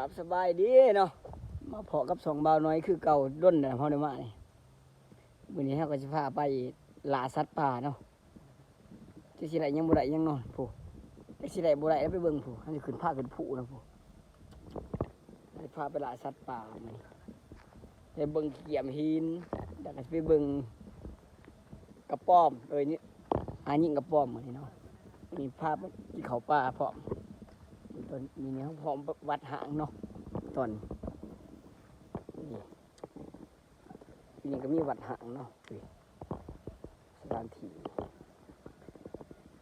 กับสบายดีเนาะมาเพาะกับสองเบาวน้อยคือเก่าด้นนะพ่อเดมานี่วันนี้เราก็จะพาไปล่าสัตว์ป่าเนาะจะสิไรยังบ่ได้ยังนอนผู้จะสิไรบ่ได้แล้วไปเบิ่งผู้เขาจะขึ้นผ้าขึ้นผู้นะผู้ให้พาไปล่าสัตว์ป่ามันไปเบิ่งเกี่ยมหินแล้วก็สิไปเบิ่งกระป้อมเอ้ยนี่อายิงกระป้อมเหมันนี่เนาะมีภาพที่เขาป่าพร้อม ตอนมีเนี่ยพร้อมวัดหางเนาะตอนนี่นี่ก็มีวัดหางเนาะสถานที่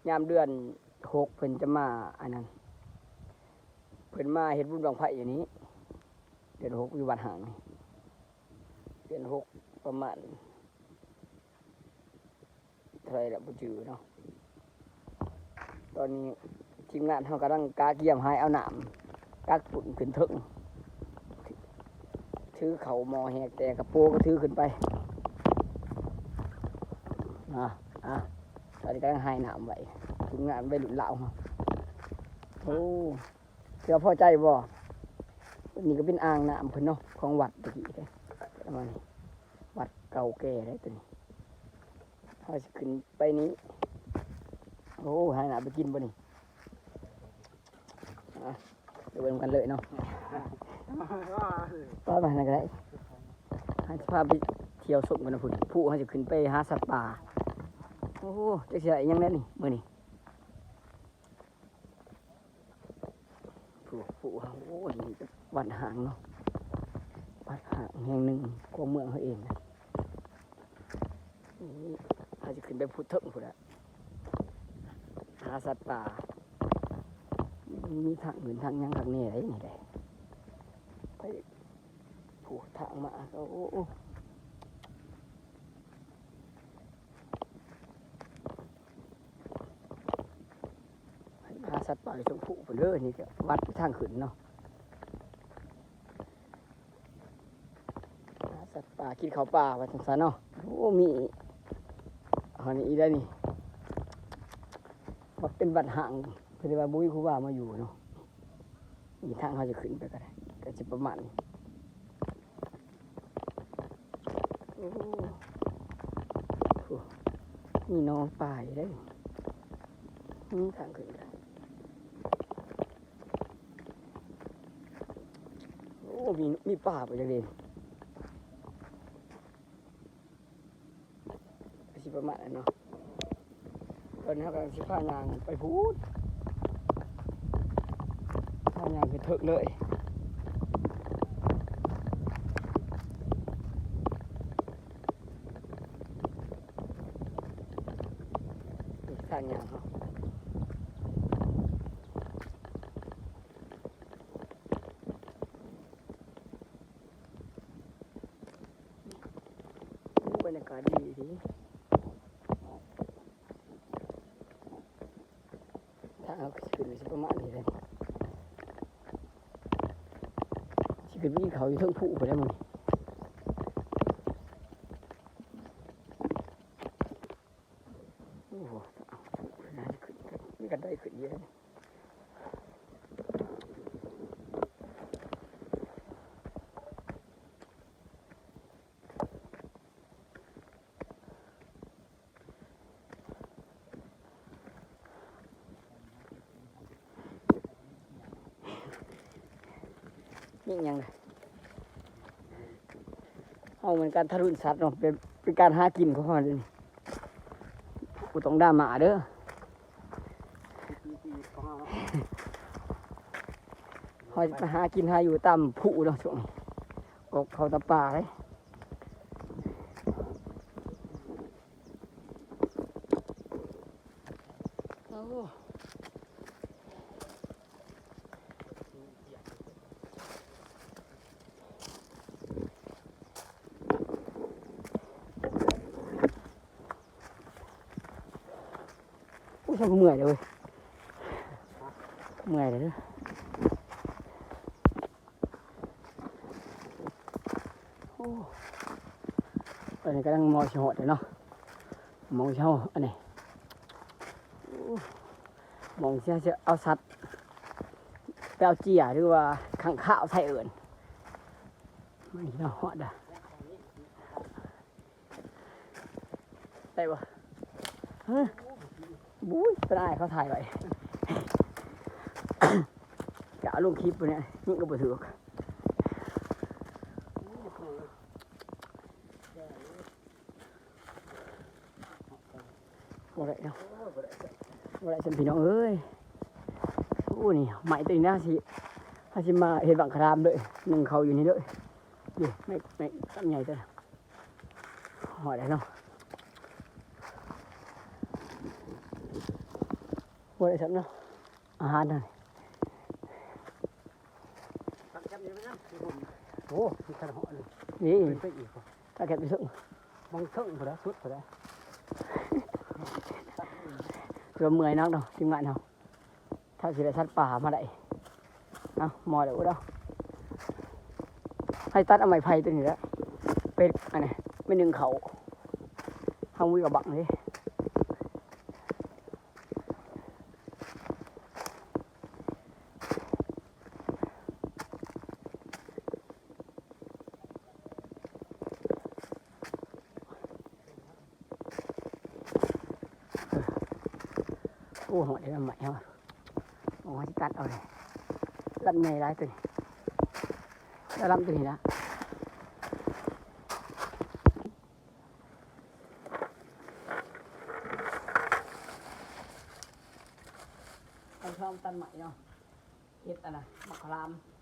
ยามเดือนหกเพิ่นจะมาอันนั้นเพิ่นมาเฮ็ดบุญบังไผ่อย่างนี้ เดือนหกอยู่วัดหางนี่เดือนหกประมาณเท่าไรละบ่จือเนาะตอนนี้ ทีมงานเขากำลังกาเกี่ยมหายเอาหนามกากฝุ่นขึ้นถึงถือเข่ามอแหกแต่กระโปงก็ถือขึ้นไปอะอะตอนนี้กำลังหายหนามไว้ทีมงานไปหลุดเหล่าโอ้เชื่อพ่อใจบ่นี่ก็เป็นอ่างน้ำเพิ่นเนาะของวัดตะกี้เลยประมาณนี้วัดเก่าแก่เลยตัวนี้เขาจะขึ้นไปนี้ โอ้หายหนามไปกินบ่นี่ ดี๋ยวเบิ่งกันเลยเนาะก็ไปไหนก็ได้ให้สภาพไปเที่ยวสุกกันนะพุ่นผู้เขาจะขึ้นไปหาสัตว์ป่า โอ้โหจะเสียอีกอยังแน่นี่มื่อนี่ผู้ผู้เขาโอ้ยนี่ก็วัดหางเนาะวัดหางแห่งหนึ่งของเมืองเขาเองนะนี่เขาจะขึ้นไปพุทธเถิงพุ่นละหาสัตว์ป่า มีทางอื่นทางยังทางนี้อะไรนี่ได้ไปผูกทางมาก็โอ้โอ้พาสัตว์ป่าชมผู้ไปเลยนี่ก็วัดทางขึ้นเนาะหาสัตว์ป่ากินข้าวป่าว่าจังซันเนาะโอ้มีอันนี้ได้นี่วัดเป็นวัดห่าง คือว่าบุ้ยครูบามาอยู่เนาะมีทางเขาจะขึ้นไปก็ได้ก็จะประมาณนี้โอ้โหโอ้มีน้องป่ายได้นี่ทางขึ้นได้โอ้มีมีป่าไปจังเลยก็สิประมาณนั้นเนาะตอนนี้กำลังสิพางานไปพูด ทำงานคือเถอะเลยทางงานเขาบรรยา กาศดีดีทางเขาขึ้นไปสิประมาณนี้เลย สิขึ้นวิ่งเขาอยู่เทั้งผู้ไปได้มั้งโอ้โหน่าจะขึ้นมีกันได้ขึ้นเยอะนะ นี่ยังไงเอาเหมือนการทารุณสัตว์เนาะเป็นเป็นการหากินของเขาเลยนี่กูต้องด่าหมาเด้อเขาจะไปหากินหาอยู่ตามผู้เนาะช่วงนี้กบเขาตะป่าเลย อุ้ยฉันก็เมื่อยเลยเว้ยเมื่อยเลยเด้อโอ้ตอนนี้กำลังมองชะหดเลยเนาะมองเช่าอันนี้มองเช่าจะเอาสัตว์ไปเอาเจียหรือว่าขังข้าวใส่เอิญไม่เนาะฮอดอะได้ปะฮ้ย บุ้ยเป็นไงเขาถ่ายไว้จะเอาลงคลิปไปเนี่ยนี่ก็บ่ถือกบ่ได้เนาะบ่ได้ฉันพี่น้องเอ้ยโอ้นี่ใหม่ตัวนี้น่าสิถ้าสิมาเห็นบังครามเลยหนึ่งเขาอยู่นี่เลยอยู่ไม่ไม่ตั้งใหญ่ตัวหอได้เนาะบ่ได้ฉันเนาะอาหารนั่นตักจับอยได้เนาะ ทีมงานเราถ้าสิได้สัตว์ป่ามาได้เอาหมอเดี๋ยวเด้อให้ตัดเอาไม้ไผ่ตัวนี้แล้วเป็นอันนี้ไม่ หนึ่งเขาห้องวิกับบังเลยโอ้โหเดี๋ยวทำ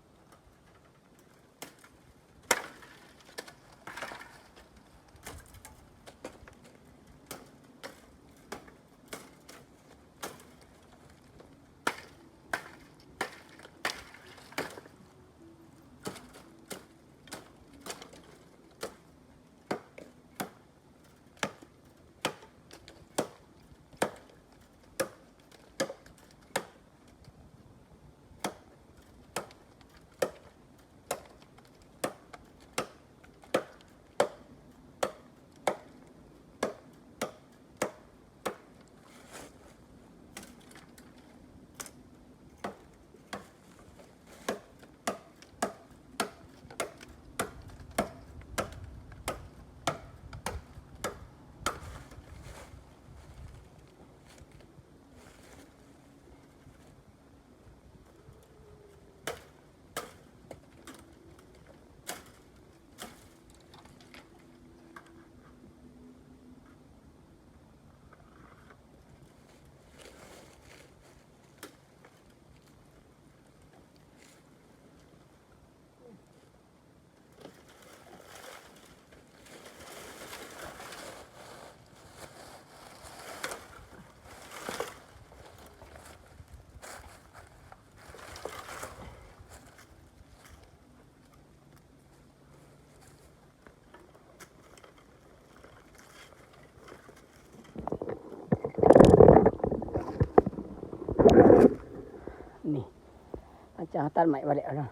จารย์ตัดใหม่มาแล้วนะ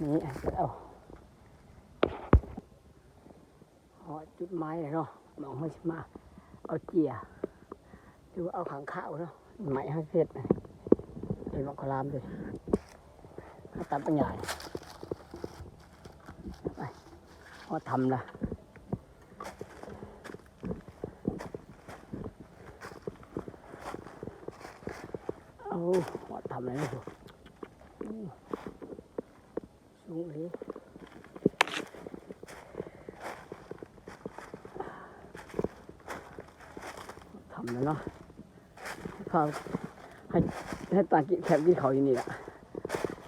นี่เอาหอจุดไม้เลยเนาะมองให้มา เอาเจียหรือว่าเอาขังข้าวเนาะไม้ให้เสร็จเห็นว่าคลามด้วยตัดปัญญาไปพอทำละ เอาหอดทำอะไรไม่ถูกอู้สูงเลยทำแล้วเนาะพา ให้ให้ตากินแคบกินเขาอยู่นี่แหละ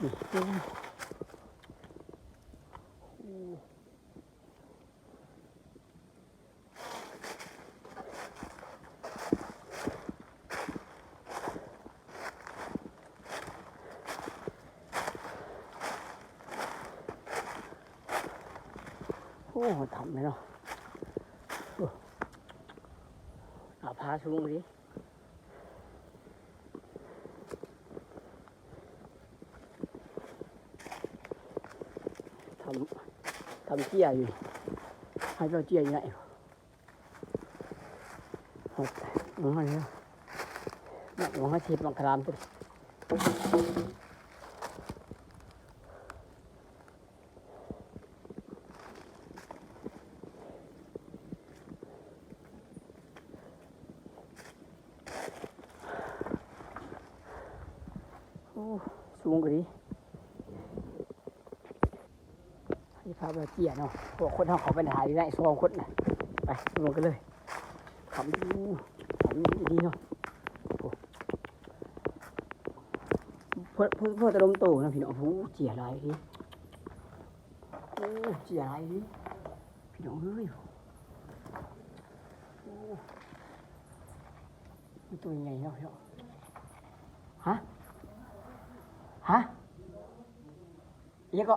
นี่อู้อู้โอ้ทำเลยเนาะเอาพาสูงดิทำทำเจียอยู่ให้เราเจียอยู่ไหนหดลงมาเลยหนักหลวงเขาชีพบังคลามตัวโอ้สูงกว่านี้ให้พาไป เกี่ยเนาะพวกคนเขาขาไปถ่ายอยู่ได้สองคนนะไปลงกันเลยขำดูขำดีเนาะพ่อพ่อพ่อจะลมโตนะพี่น้องผู้เจียอะไรดิโอ้เจียอะไรดิพี่น้องเฮ้ยโอ้ตัวยังไงเนาะพี่น้องฮะฮะยังก็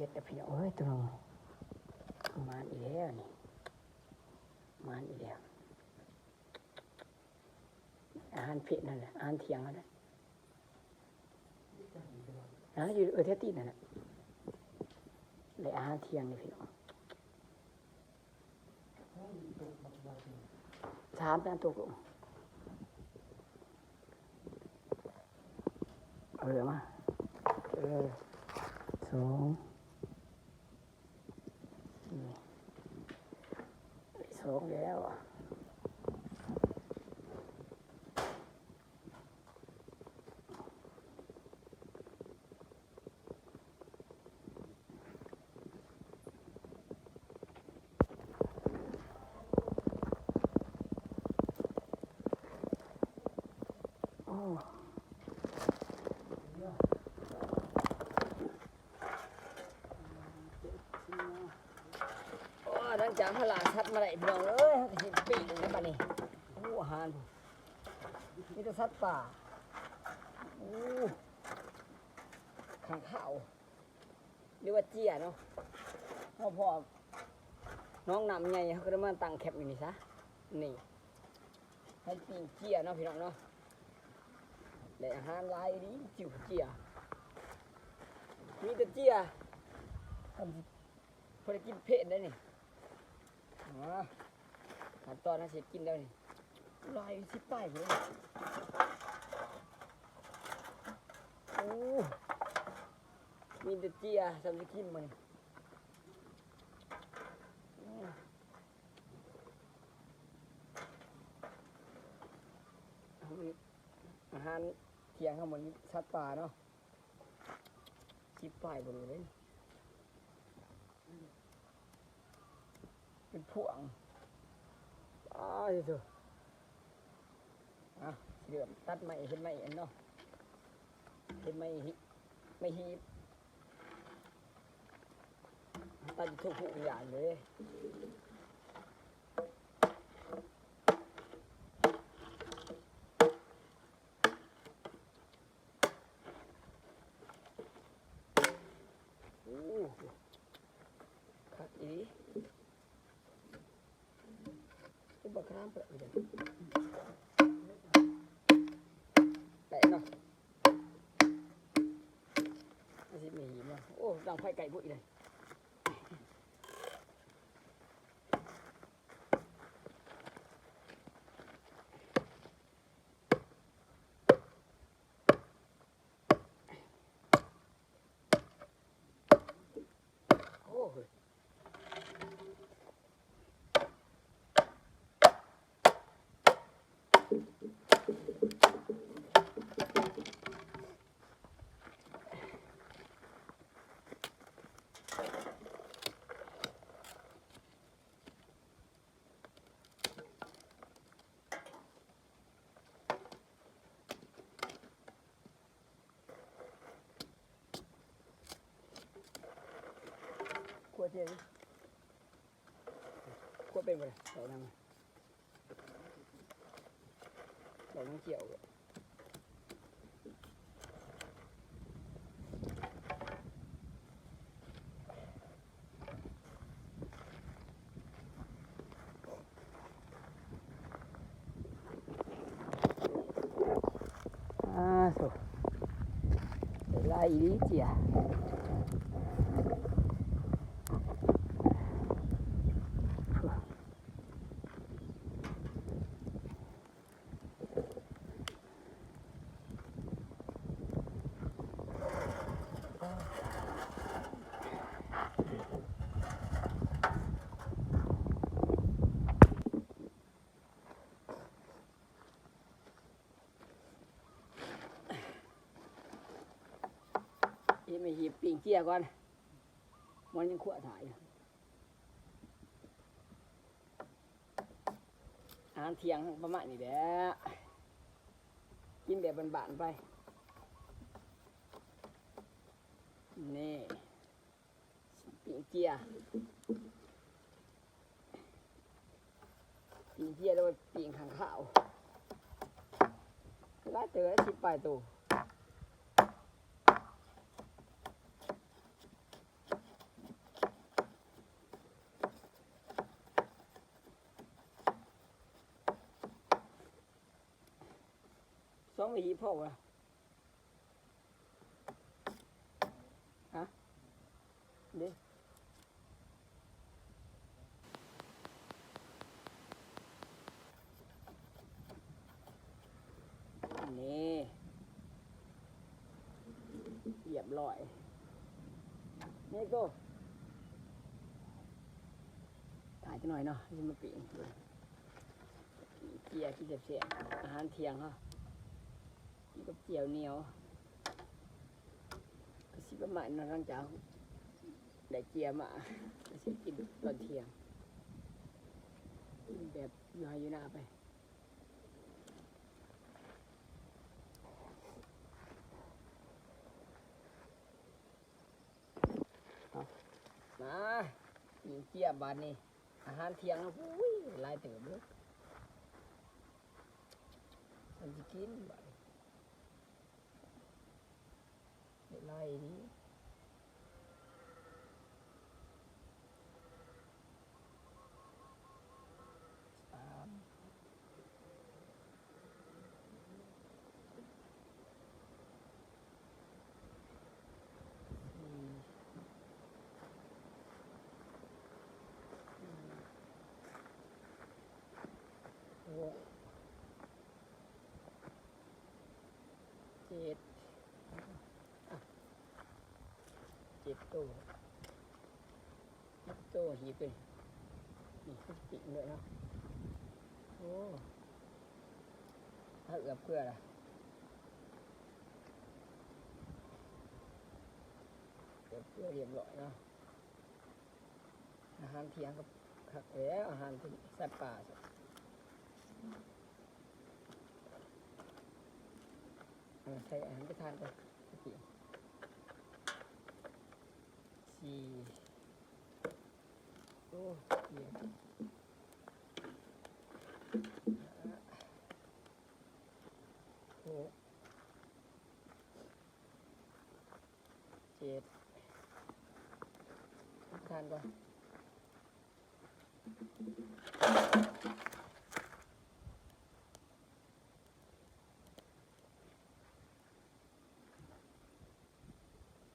จียคือว่าลมลมจะโตเขาเนาะให้พระเขาทำเจียแต่สิมานประมาณเนี่ยดแต่พี่น้องเอ้ยตัวน้องประมาอีกแล้วนี่มาณอีกแล้วอาหารเผ็ดนั่นแหละอาหารเทียงนั่นแหละอาหารอยู่เออเทตีนั่นแหละเลยอาหารเทียงนี่พี่น้องสามตันตัวกูเอาเลยมาเออสองนี่ สองแล้วอะ โอ้โอ้หลัง จากพลาชัดมาได้พี่น้องเอ้ยสิปีกนะบัดนี้โอ้อาหารมีแต่สัตว์ป่าโอ้ขังข้าวเรียกว่าเจียเนาะพ่อพ่อน้องนำไงเขาก็ได้มาตั้งแคปอยู่นี่ซะนี่ให้ปีกเจียเนาะพี่น้องเนาะ để han lai đi chịu chia มีแต่เจียทำพอได้กินเผ็ดได้นี่ อ๋อขั้นตอนนั้นเสร็จกินแล้วนี่ลายสิป้ายเลยโอ้มีแต่เจียทำจะกินมันอืมเอามันอาหารเที่ยงข้างบนนี้ชัดป่าเนาะชิปป้ายบนเลย เป็นพวงอ้าวเถอะอะเดือมตัดไม้เห็นไม้เอ็นเนาะเห็นไม้หิไม่หีบตัดทุกผู้อย่างเลยโอ้คักอี จะบอกข้ามไปอีกเดี๋ยวแปะเนาะอาสิมีหิมเนาะโอ้ดังไฟไก่บุ้ยเลยโอ้เฮ้ย กลัวเจ๊ดิกลัวเป็นไปเลยใส่น้ำมา ของเกี่ยวเลยอ่าสุเดี๋ยวไล่อีเจีย เอ็มไอหีบปิ่ง เจียก่อน มันยังขวถ่ายอาหารเที่ยงประมาณนี้แหละกินแบบบานๆไป นี่ปิ่งเจียปิ่งเจียแล้วปิ่งขังข้าวลาเจอสิบปลายตัว หวีพ่อวะฮะเด้นี่เหยียบลอย นี่ก็ถ่ายจะหน่อยเนาะจะมาปีนเกียร์ที่เสียบๆอาหารเที่ยงเนาะ กับเจียวเหนียวก็สิประมาณนั้นหลังจากได้เจียมาก็สิกินตอนเที่ยงกินแบบลอยอยู่หน้าไปเอามากินเจียบานนี้อาหารเที่ยงอุ้ยลายเติมเลยมันจะกินบาน Almighty. Um, see. Hmm. Hmm. See. เจ็ดตัวเจ็ดตัวหีบเลยนี่คือปิ่งเลยนะโอ้ถ้าเอือบเพื่ออะไรเอือบเพื่อเรียบร้อยเนาะอาหารเทียงกับขักแล้วอาหารที่สัตว์ป่าสิใช้อาหารไปทานไป ปิ่งสี่โอ้เยี่ยมหกเจ็ดทานก่อน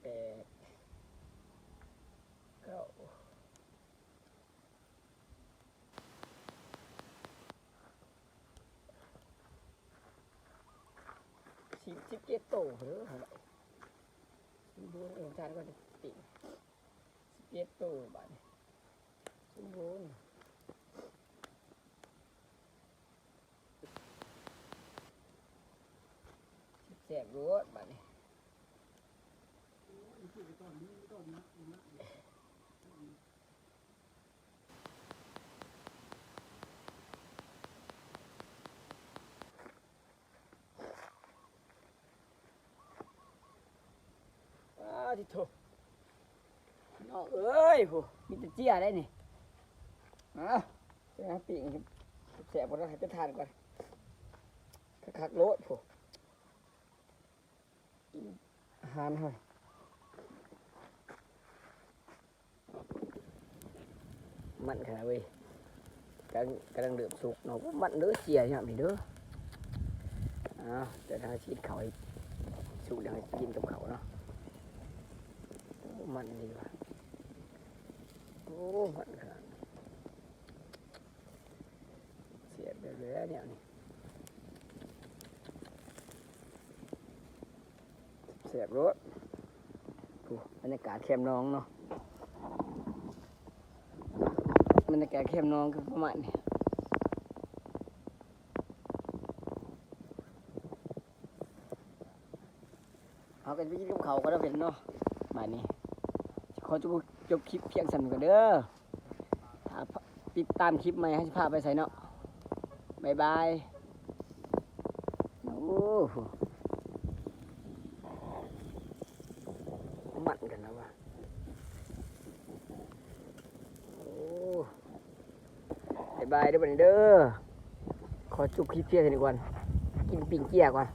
แปด เก้า สิบสิบเจ็ดโตเหรออะไรสมบูรณ์องชานก็จะติ่งสิบเจ็ดโตบานสมบูรณ์สิบแสบรู้บานนี้ ที่โถน้องเอ้ยโหมีแต่เจียได้นี่อ้าจะหาปีกแสบหมดแล้วให้ไปทานก่อนคักๆโลดผู้อาหารเฮ้ยมันขนาดเว้ยกำลังกำลังเดือดสุกเนาะมันเด้อเสียอย่างนี้เด้ออ้าวเดี๋ยวทาชีดเขาสุกแล้วให้กินกับเขาเนาะ มันดีว่ะโอ้มันขนาดเสียบเลยเนี่ยนี่เสียบรถดูบรรยากาศเข้มน้องเนาะบรรยากาศเข้มน้องคือประมาณนี้เอากันไปกินกับเขาก็ได้เป็นเนาะมานี่ ขอจบจบคลิปเพียงสั่นก่อนเด้อถ้าติดตามคลิปใหม่ให้พาไปใส่เนาะบายบายโอ้โหมันกันนะวะโอ้บายบายเด้อบันเด้อขอจุกคลิปเพียร์กันดีกว่ากินปิ่งเกียก่อน